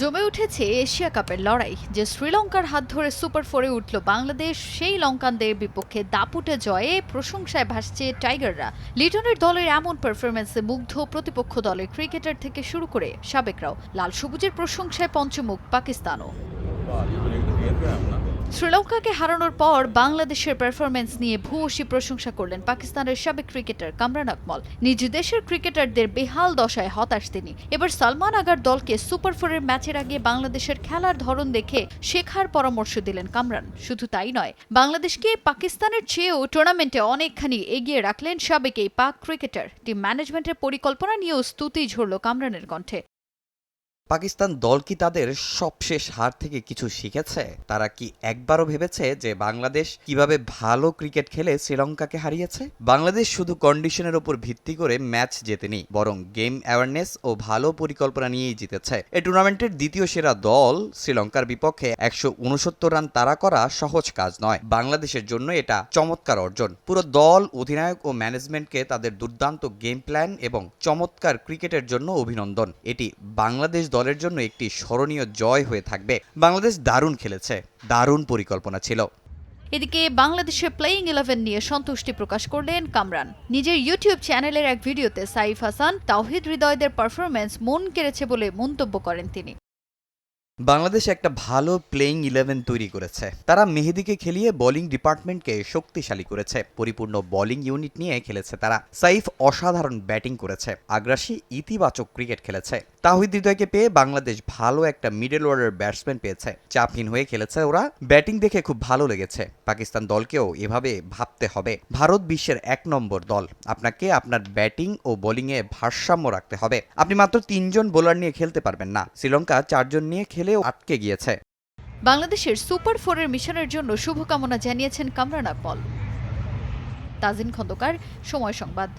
জমে উঠেছে এশিয়া কাপের লড়াই, যে শ্রীলঙ্কার হাত ধরে সুপার ফোরে উঠল বাংলাদেশ, সেই লঙ্কানদের বিপক্ষে দাপুটে জয়ে প্রশংসায় ভাসছে টাইগাররা লিটনের দলের এমন পারফরমেন্সে মুগ্ধ প্রতিপক্ষ দলের ক্রিকেটার থেকে শুরু করে সাবেকরাও। লাল সবুজের প্রশংসায় পঞ্চমুখ পাকিস্তানও। শ্রীলঙ্কাকে হারানোর পর বাংলাদেশের পারফরমেন্স নিয়ে ভূয়সী প্রশংসা করলেন পাকিস্তানের সাবেক ক্রিকেটার কামরান আকমল। নিজ দেশের ক্রিকেটারদের বেহাল দশায় হতাশ তিনি। এবার সালমান আগার দলকে সুপার ফোরের ম্যাচের আগে বাংলাদেশের খেলার ধরন দেখে শেখার পরামর্শ দিলেন কামরান। শুধু তাই নয়, বাংলাদেশকে পাকিস্তানের চেয়েও টুর্নামেন্টে অনেকখানি এগিয়ে রাখলেন সাবেক এই পাক ক্রিকেটার টিম ম্যানেজমেন্টের পরিকল্পনা নিয়েও স্তুতি ঝরল কামরানের কণ্ঠে। পাকিস্তান দল কি তাদের সবশেষ হার থেকে কিছু শিখেছে? তারা কি একবারও ভেবেছে যে বাংলাদেশ কীভাবে ভালো ক্রিকেট খেলে শ্রীলঙ্কাকে হারিয়েছে? বাংলাদেশ শুধু কন্ডিশনের উপর ভিত্তি করে ম্যাচ জেতেনি, বরং গেম অ্যাওয়ারনেস ও ভালো পরিকল্পনা নিয়েই জিতেছে। এই টুর্নামেন্টের দ্বিতীয় সেরা দল শ্রীলঙ্কার বিপক্ষে একশো উনসত্তর রান তাড়া করা সহজ কাজ নয়। বাংলাদেশের জন্য এটা চমৎকার অর্জন। পুরো দল, অধিনায়ক ও ম্যানেজমেন্টকে তাদের দুর্দান্ত গেম প্ল্যান এবং চমৎকার ক্রিকেটের জন্য অভিনন্দন। এটি বাংলাদেশ দলের জন্য একটি স্মরণীয় জয় হয়ে থাকবে। বাংলাদেশ দারুণ খেলেছে। দারুণ পরিকল্পনা ছিল। এদিকে বাংলাদেশের প্লেয়িং ইলেভেন নিয়ে সন্তুষ্টি প্রকাশ করলেন কামরান। নিজের ইউটিউব চ্যানেলের এক ভিডিওতে সাইফ হাসান তাওহিদ হৃদয়দের পারফরমেন্স মন কেড়েছে বলে মন্তব্য করেন তিনি। বাংলাদেশ একটা ভালো প্লেইং ইলেভেন তৈরি করেছে। তারা মেহেদিকে খেলিয়ে বোলিং ডিপার্টমেন্টকে শক্তিশালী করেছে। পরিপূর্ণ বোলিং ইউনিট নিয়ে খেলেছে তারা। সাইফ অসাধারণ ব্যাটিং করেছে। আগ্রাসী ইতিবাচক ক্রিকেট খেলেছে। তাহিদ হৃদয়কে পেয়ে বাংলাদেশ ভালো একটা মিডল অর্ডার ব্যাটসম্যান পেয়েছে। চাপহীন হয়ে খেলেছে ওরা। ব্যাটিং দেখে খুব ভালো লেগেছে। পাকিস্তান দলকেও এভাবে ভাবতে হবে। ভারত বিশ্বের এক নম্বর দল। আপনাকে আপনার ব্যাটিং ও বোলিংয়ে ভারসাম্য রাখতে হবে। আপনি মাত্র তিনজন বোলার নিয়ে খেলতে পারবেন না। শ্রীলঙ্কা চারজন নিয়ে খেলেও আটকে গিয়েছে। বাংলাদেশের সুপার ফোরের মিশনের জন্য শুভকামনা জানিয়েছেন কামরান আকমল তাজিন খন্দকার, সময় সংবাদ।